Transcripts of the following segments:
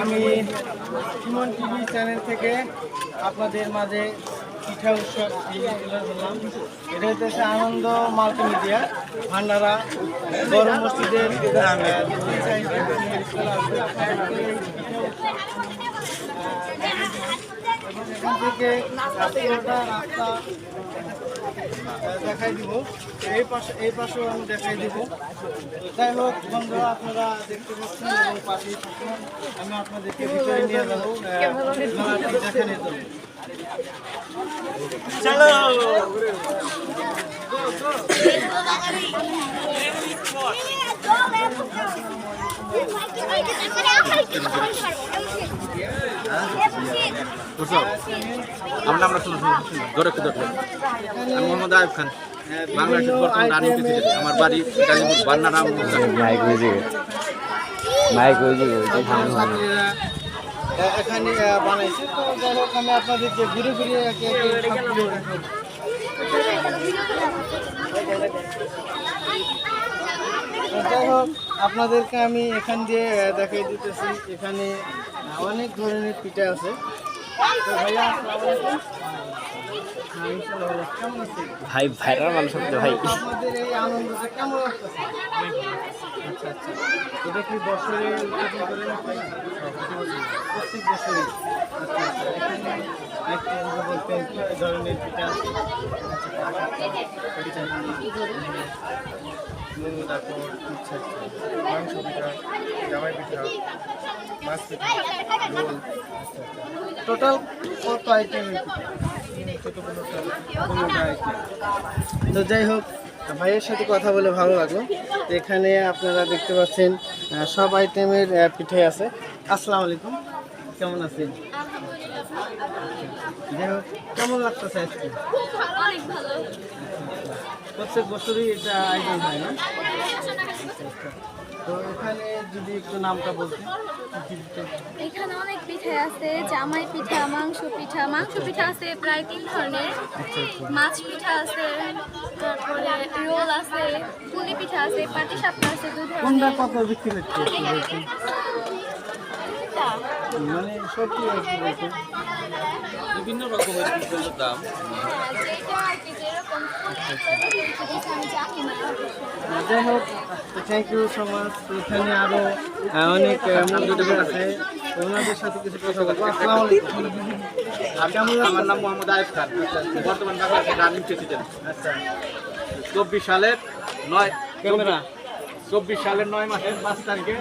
আমি Suman TV channel থেকে আপনাদের মাঝে পিঠা উৎসব এটা হচ্ছে আনন্দ মাল্টিমিডিয়া ভান্ডারা বড় মসজিদের এখান থেকে রাস্তা দেখাই দিব। এই পাশে এই পাশেও আমি দেখাই দিব। যাই হোক, বন্ধুরা, আপনারা দেখতে পাচ্ছেন এবং পাশেই থাকুন। আমি আপনাদেরকে ভিতরে নিয়ে যাব দেখানোর জন্য। চলো। আমার নামটা শুনুন ধরে একটু ধরে আমি মোহাম্মদ আয়ুব খান বাংলাদেশের বর্তমান রানিং প্রেসিডেন্ট আমার বাড়ি গাজীপুর মাইক হয়েছে মাইক সামনে ছাত্রীরা আহ, এখানে বানাইছে তো যাই হোক আমি আপনাদেরকে ঘুরে ঘুরে একে একে সবগুলো দেখাবো। তো যাই হোক আপনাদেরকে আমি এখান দিয়ে দেখাই দিতেছি। এখানে অনেক ধরনের পিঠা আছে। হ্যাঁ? ভাই ভাইরাল মানুষ ভাই? আপনাদের এই আনন্দটা কেমন লাগতেছে? আচ্ছা আচ্ছা। এটা কি বছরে উদযাপন করে প্রত্যেক বছরই। আচ্ছা আচ্ছা। এখানে একটু যদি বলতেন কি ধরনের পিঠা আছে? আচ্ছা, লেবু তারপর মাংস পিঠা জামাই পিঠা মাছ পিঠা টোটাল কত আইটেম তো যাই হোক, ভাইয়ের সাথে কথা বলে ভালো লাগল। এখানে আপনারা দেখতে পাচ্ছেন সব আইটেমের পিঠে আছে। আসসালামু আলাইকুম। কেমন আছেন? যাই হোক, কেমন লাগতেছে আজকে প্রত্যেক বছরই এটা আয়োজন হয় না। তো এখানে যদি একটু নামটা বলতেন। এখানে অনেক পিঠা আছে জামাই পিঠা মাংস পিঠা। মাংস পিঠা আছে প্রায় তিন ধরনের। আচ্ছা আচ্ছা। মাছ পিঠা আছে তারপরে রোল আছে পুলি পিঠা আছে পাটি সাপটা আছে দু কোনটা কত বিক্রি হচ্ছে? মানে সত্যি বিভিন্ন রকমের পিঠের দাম। না যাই হোক থ্যাংক ইউ সো মাচ এখানে আরও অনেক আছে। ওনাদের সাথে কিছু কথা বলব। আসসালামু আলাইকুম। আমি আমার নাম মোহাম্মদ আয়ুব খান। বর্তমান বাংলাদেশের রানিং প্রেসিডেন্ট আচ্ছা। চব্বিশ সালের নয় ক্যামেরা। চব্বিশ সালের নয় মাসের পাঁচ তারিখে।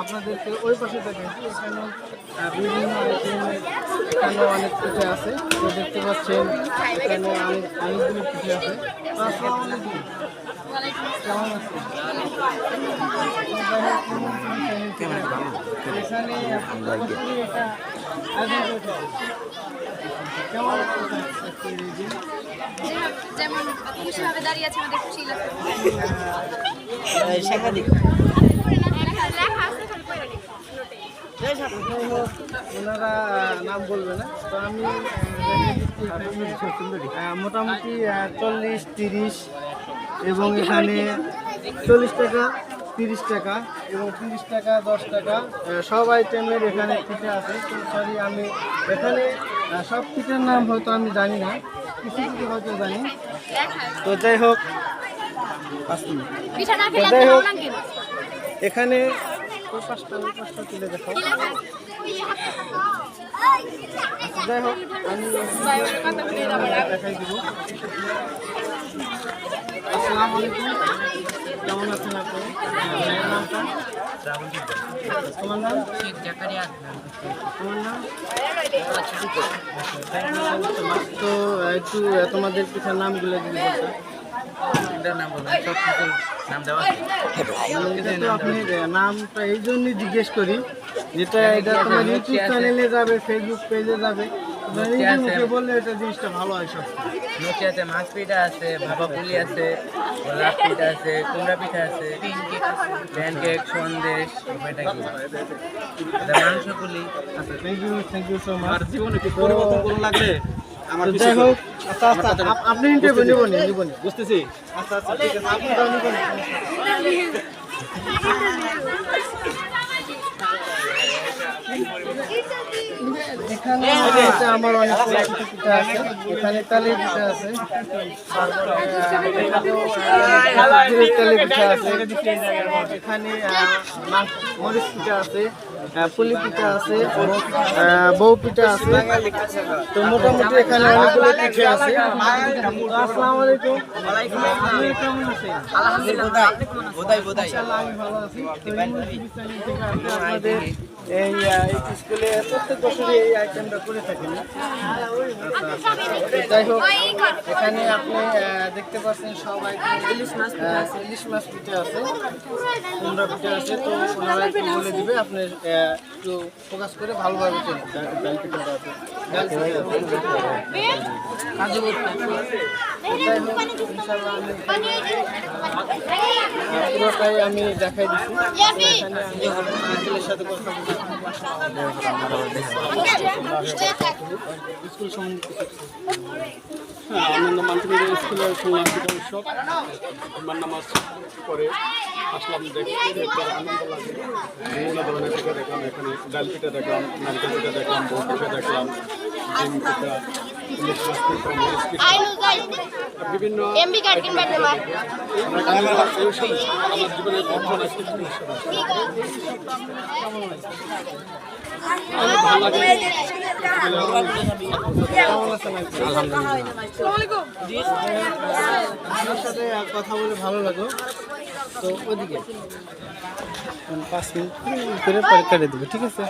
আপনাদেরকে ওই পাশে দেখেছি এখানে বিভিন্ন এখানে অনেক পিঠে আছে। তো দেখতে পাচ্ছেন এখানে অনেক অনেকগুলো পিঠে আছে। কেমন আছেন? এখানে যেমন খুশিভাবে দাঁড়িয়ে আছে আমাদের খুশি ওনারা নাম বলবে না। তো আমি মোটামুটি চল্লিশ তিরিশ এবং এখানে চল্লিশ টাকা তিরিশ টাকা এবং তিরিশ টাকা দশ টাকা সব আইটেমের এখানে পিঠে আছে। তো সরি আমি এখানে সব পিঠের নাম হয়তো আমি জানি না। কিছু কিছু হয়তো জানি। তো যাই হোক তো যাই হোক এখানে ওই পাঁচটা ওই পাঁচটা তুলে দেখো যাই হোক আমি দেখাই দিব। আসসালামু আলাইকুম। কেমন আছেন আপনি? তোমার নাম? তোমার নাম তো, একটু, তোমাদের পিঠার নামগুলো যদি নামটা এই জন্যই জিজ্ঞেস করি, যেটা এটা তোমার ইউটিউব চ্যানেলে যাবে ফেসবুক পেজে যাবে। নিজে মুখে বললে এটা জিনিসটা ভালো হয় আছে মাছ পিঠা আছে ভাপা পুলি আছে গোলাপ পিঠা আছে কুমড়া পিঠা আছে প্যান কেক সন্দেশ এটা কি? মাংস পুলি। থ্যাংক ইউ সো মাচ জীবনে পরিবর্তন করুন লাগলে আমার যাই হোক আচ্ছা আচ্ছা আপনি ইন্টারভিউ নেবেন নেবেন। বুঝতেছি। আচ্ছা আচ্ছা ঠিক আছে আপনি তাও নেবেন। এখানে আমার অনেক আছে। এখানে তালের পিঠা আছে। তালের পিঠা আছে। এখানে মরিচ পিঠা আছে পুলি পিঠা আছে বউ পিঠা আছে। তো মোটামুটি এখানে অনেকগুলো পিঠা আছে। আলাইকুম। আপনি কেমন আছেন? বোধাই আমি ভালো আছি। আপনাদের এই স্কুলে প্রত্যেক বছরই এই আইটেমটা করে থাকেন যাই হোক এখানে আপনি দেখতে পাচ্ছেন আইটেম ইলিশ মাছ ইলিশ মাছ পিঠে আছে। কুমড়া পিঠে আছে তো ওনারা একটু বলে দিবে আপনি একটু ফোকাস করে ভালোভাবে পিঠাটা আছে আমি দেখাই দিচ্ছি সাথে কথা স্কুল সম্বন্ধে আনন্দ মান্থলির স্কুলের সংলাপিত উৎসব আমার নামাজ করে আসলাম দেখতে বিভিন্ন ধরনের পিঠা দেখলাম এখানে ডাল পিঠা দেখলাম নারকেল পিঠা দেখলাম বউ পিঠা দেখলাম আমার আপনার সাথে কথা বলে ভালো লাগল তো ওদিকে পাঁচ মিনিট করে পরে কেটে দেবো ঠিক আছে